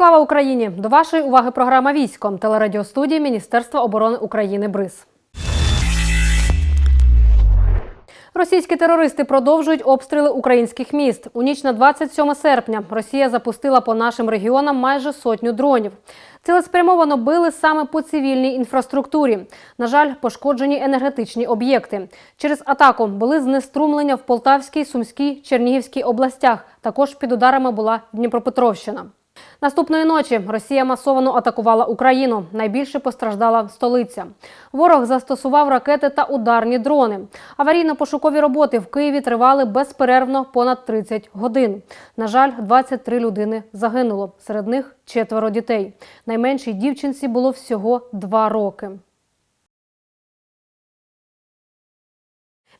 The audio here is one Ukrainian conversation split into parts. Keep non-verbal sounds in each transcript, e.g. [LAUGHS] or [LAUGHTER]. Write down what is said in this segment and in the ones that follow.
Слава Україні! До вашої уваги програма Військом телерадіостудії Міністерства оборони України БРИЗ. Російські терористи продовжують обстріли українських міст. У ніч на 27 серпня Росія запустила по нашим регіонам майже сотню дронів. Цілеспрямовано били саме по цивільній інфраструктурі. На жаль, пошкоджені енергетичні об'єкти. Через атаку були знеструмлення в Полтавській, Сумській, Чернігівській областях. Також під ударами була Дніпропетровщина. Наступної ночі Росія масовано атакувала Україну. Найбільше постраждала столиця. Ворог застосував ракети та ударні дрони. Аварійно-пошукові роботи в Києві тривали безперервно понад 30 годин. На жаль, 23 людини загинуло. Серед них четверо дітей. Найменшій дівчинці було всього два роки.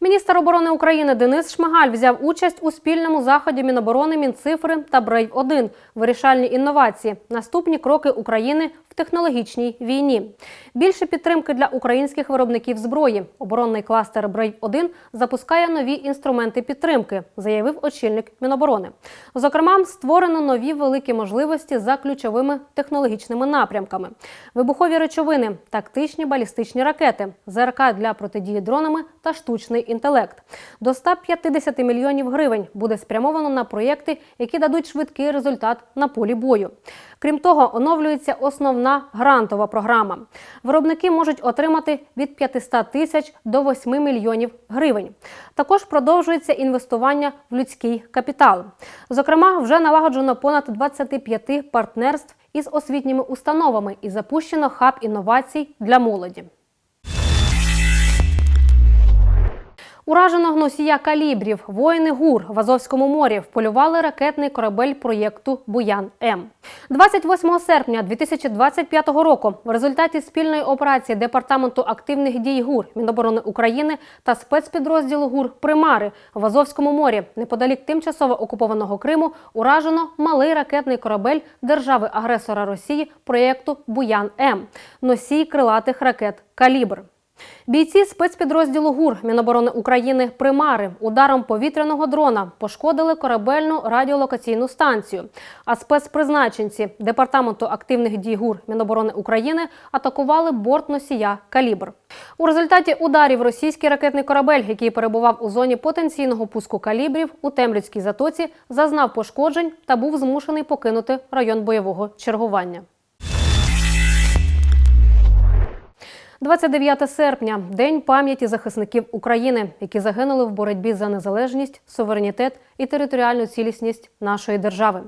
Міністр оборони України Денис Шмигаль взяв участь у спільному заході Міноборони, Мінцифри та Брейв 1 вирішальні інновації. Наступні кроки України в технологічній війні. Більше підтримки для українських виробників зброї. Оборонний кластер Брейв 1 запускає нові інструменти підтримки, заявив очільник Міноборони. Зокрема, створено нові великі можливості за ключовими технологічними напрямками: вибухові речовини, тактичні балістичні ракети, ЗРК для протидії дронами та штучний інтелект. До 150 мільйонів гривень буде спрямовано на проєкти, які дадуть швидкий результат на полі бою. Крім того, оновлюється основна грантова програма. Виробники можуть отримати від 500 тисяч до 8 мільйонів гривень. Також продовжується інвестування в людський капітал. Зокрема, вже налагоджено понад 25 партнерств із освітніми установами і запущено хаб інновацій для молоді. Ураженого носія калібрів воїни ГУР в Азовському морі вполювали ракетний корабель проєкту Буян М. 28 серпня 2025 року в результаті спільної операції Департаменту активних дій ГУР Міноборони України та спецпідрозділу ГУР Примари в Азовському морі неподалік тимчасово окупованого Криму уражено малий ракетний корабель держави-агресора Росії проєкту Буян М носій крилатих ракет Калібр. Бійці спецпідрозділу ГУР Міноборони України Примари ударом повітряного дрона пошкодили корабельну радіолокаційну станцію. А спецпризначенці департаменту активних дій ГУР Міноборони України атакували борт носія Калібр. У результаті ударів російський ракетний корабель, який перебував у зоні потенційного пуску калібрів у Темрівській затоці, зазнав пошкоджень та був змушений покинути район бойового чергування. 29 серпня день пам'яті захисників України, які загинули в боротьбі за незалежність, суверенітет і територіальну цілісність нашої держави.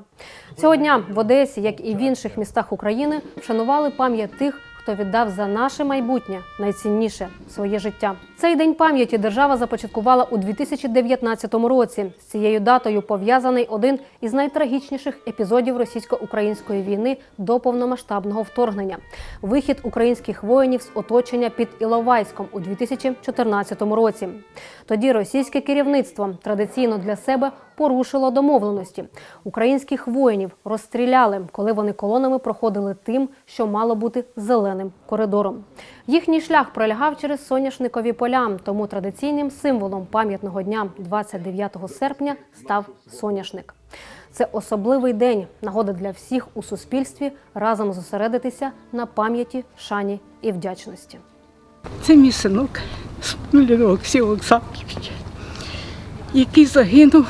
Цього дня в Одесі, як і в інших містах України, вшанували пам'ять тих, хто віддав за наше майбутнє найцінніше своє життя. Цей день пам'яті держава започаткувала у 2019 році. З цією датою пов'язаний один із найтрагічніших епізодів російсько-української війни до повномасштабного вторгнення вихід українських воїнів з оточення під Іловайськом у 2014 році. Тоді російське керівництво традиційно для себе порушило домовленості. Українських воїнів розстріляли, коли вони колонами проходили тим, що мало бути зеленим коридором. Їхній шлях пролягав через соняшникові поля, тому традиційним символом пам'ятного дня 29 серпня став соняшник. Це особливий день, нагода для всіх у суспільстві разом зосередитися на пам'яті, шані і вдячності. Це мій синок Олексій Олександрович, який загинув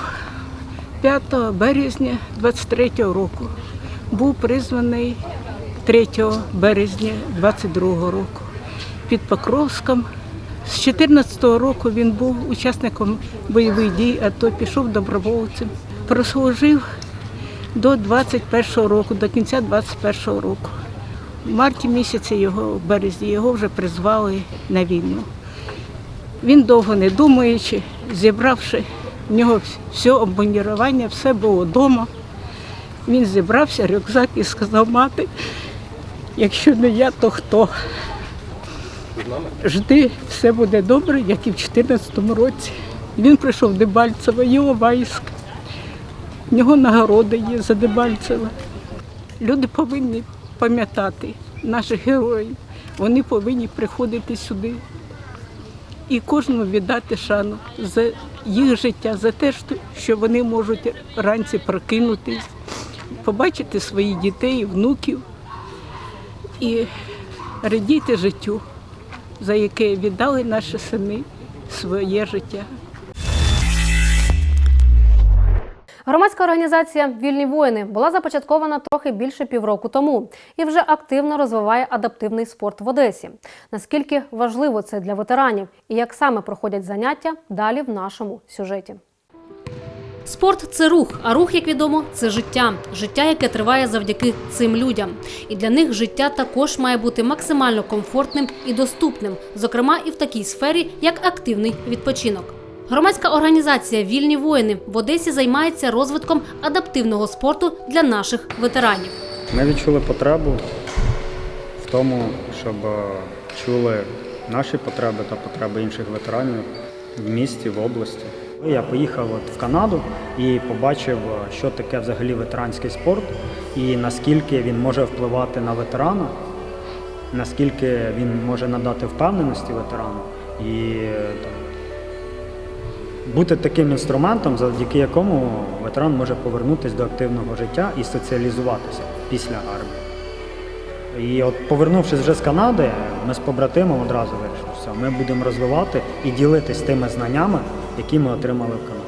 5 березня 23-го року. Був призваний 3 березня 22-го року під Покровськом. З 14-го року він був учасником бойових дій, а то пішов добровольцем. Прослужив до 21-го року, до кінця 21-го року. В марті місяці його, в березні, його вже призвали на війну. Він довго не думаючи, зібравши в нього все обмунірування, все було вдома. Він зібрався, рюкзак і сказав, мати, якщо не я, то хто? Жди, все буде добре, як і в 2014 році. Він прийшов в Дебальцево, Іловайськ. В нього нагороди є за Дебальцево. Люди повинні пам'ятати наших героїв. Вони повинні приходити сюди і кожному віддати шану за їх життя, за те, що вони можуть вранці прокинутись, побачити своїх дітей, внуків і радіти життю, за яке віддали наші сини своє життя. Громадська організація Вільні воїни була започаткована трохи більше півроку тому і вже активно розвиває адаптивний спорт в Одесі. Наскільки важливо це для ветеранів і як саме проходять заняття далі в нашому сюжеті. Спорт це рух, а рух, як відомо, це життя. Життя, яке триває завдяки цим людям. І для них життя також має бути максимально комфортним і доступним, зокрема і в такій сфері, як активний відпочинок. Громадська організація Вільні воїни в Одесі займається розвитком адаптивного спорту для наших ветеранів. Ми відчули потребу в тому, щоб е, чули наші потреби та потреби інших ветеранів в місті, в області. Я поїхав от в Канаду і побачив, е, що таке взагалі ветеранський спорт і наскільки він може впливати на ветерана, наскільки він може надати впевненості ветерану і е, там, бути таким інструментом, завдяки якому ветеран може повернутися до активного життя і соціалізуватися після армії. І от повернувшись вже з Канади, ми з побратимом одразу вирішили, що ми будемо розвивати і ділитись тими знаннями, які ми отримали в Канаді.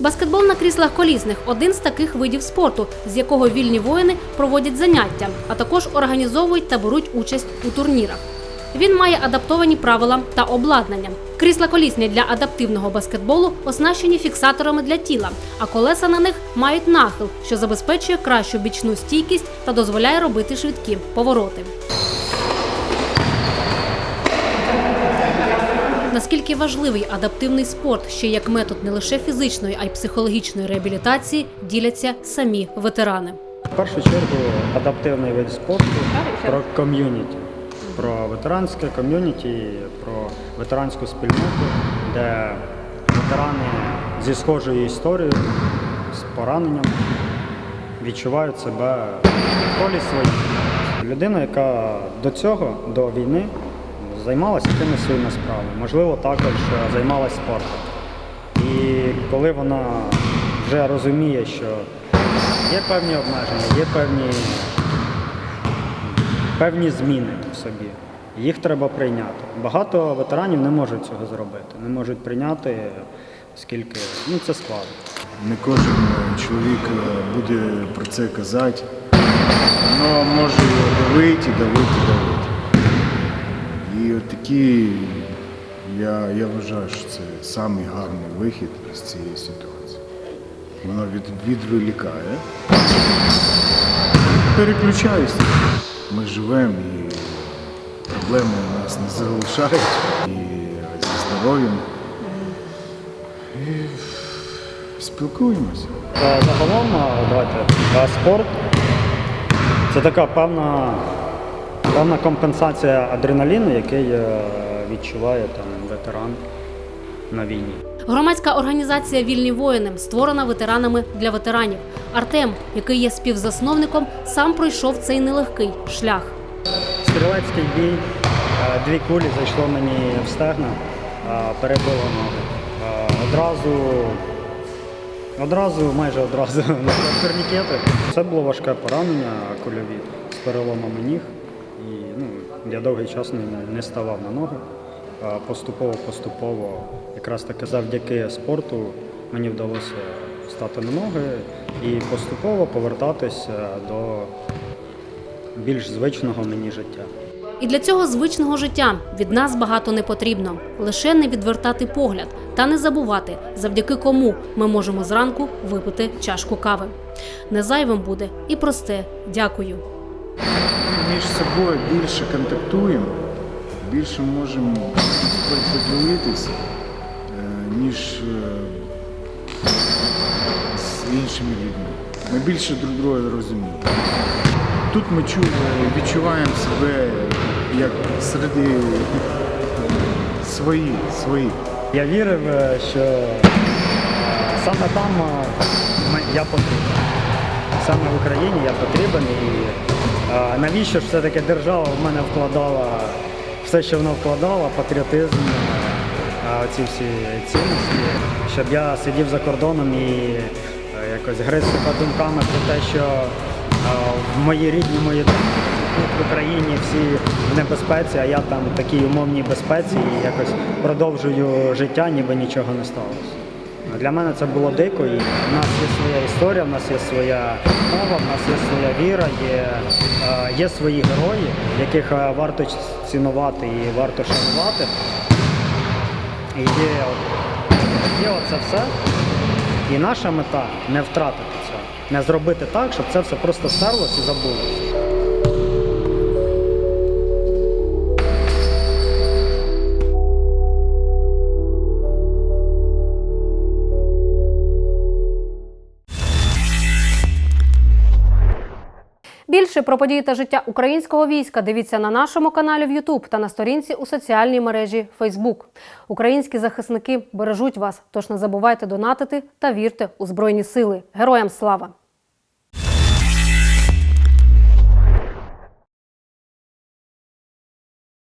Баскетбол на кріслах колісних один з таких видів спорту, з якого вільні воїни проводять заняття, а також організовують та беруть участь у турнірах. Він має адаптовані правила та обладнання. Крісла колісні для адаптивного баскетболу оснащені фіксаторами для тіла, а колеса на них мають нахил, що забезпечує кращу бічну стійкість та дозволяє робити швидкі повороти. Наскільки важливий адаптивний спорт, ще як метод не лише фізичної, а й психологічної реабілітації, діляться самі ветерани. В першу чергу адаптивний вид спорту про ком'юніті, про ветеранське ком'юніті, про ветеранську спільноту, де ветерани зі схожою історією, з пораненням відчувають себе в полі своїм. Людина, яка до цього, до війни, займалася якимись своїми справами, можливо, також е, займалася спортом. І коли вона вже розуміє, що є певні обмеження, є певні, певні зміни в собі, їх треба прийняти. Багато ветеранів не можуть цього зробити, не можуть прийняти, оскільки ну, це складно. Не кожен е, чоловік е, буде про це казати, але може його давити, давити, давити. І от такі, я, я вважаю, що це самий гарний вихід з цієї ситуації. Воно від, відволікає. Переключаюся. Ми живемо і проблеми у нас не залишають. І зі здоров'ям. І Спілкуємося. Загалом, давайте, спорт це така певна, певна компенсація адреналіну, який е, відчуває там, ветеран на війні. Громадська організація Вільні воїни створена ветеранами для ветеранів. Артем, який є співзасновником, сам пройшов цей нелегкий шлях. Стрілецький бій, е, дві кулі зайшло мені в стегна, е, перебило ногу. Е, Одразу, одразу, майже одразу [LAUGHS] на турнікети. Це було важке поранення кульові з переломами ніг. І ну, я довгий час не, не ставав на ноги. Е, Поступово-поступово, якраз таки завдяки спорту, мені вдалося стати на ноги і поступово повертатися до більш звичного мені життя. І для цього звичного життя від нас багато не потрібно. Лише не відвертати погляд та не забувати, завдяки кому ми можемо зранку випити чашку кави. Незайвим буде і просте дякую. Між собою більше контактуємо, більше можемо поділитися, е, ніж е, з іншими людьми. Ми більше друг друга розуміємо. Тут ми відчуваємо себе як серед свої, свої. Я вірив, е, що е, саме там е, я потрібен. Саме в Україні я потрібен. І е, навіщо ж все-таки держава в мене вкладала все, що вона вкладала, патріотизм, ці всі цінності, щоб я сидів за кордоном і, е, якось гриз себе думками про те, що в моїй рідній мої в Україні всі в небезпеці, а я там в такій умовній безпеці і якось продовжую життя, ніби нічого не сталося. Для мене це було дико, і в нас є своя історія, в нас є своя мова, в нас є своя віра, є, є свої герої, яких е, варто цінувати і варто шанувати. І є, є оце все. І наша мета не втратити це, не зробити так, щоб це все просто стерлося і забулося. Більше про події та життя українського війська дивіться на нашому каналі в YouTube та на сторінці у соціальній мережі Facebook. Українські захисники бережуть вас, тож не забувайте донатити та вірте у Збройні Сили. Героям слава!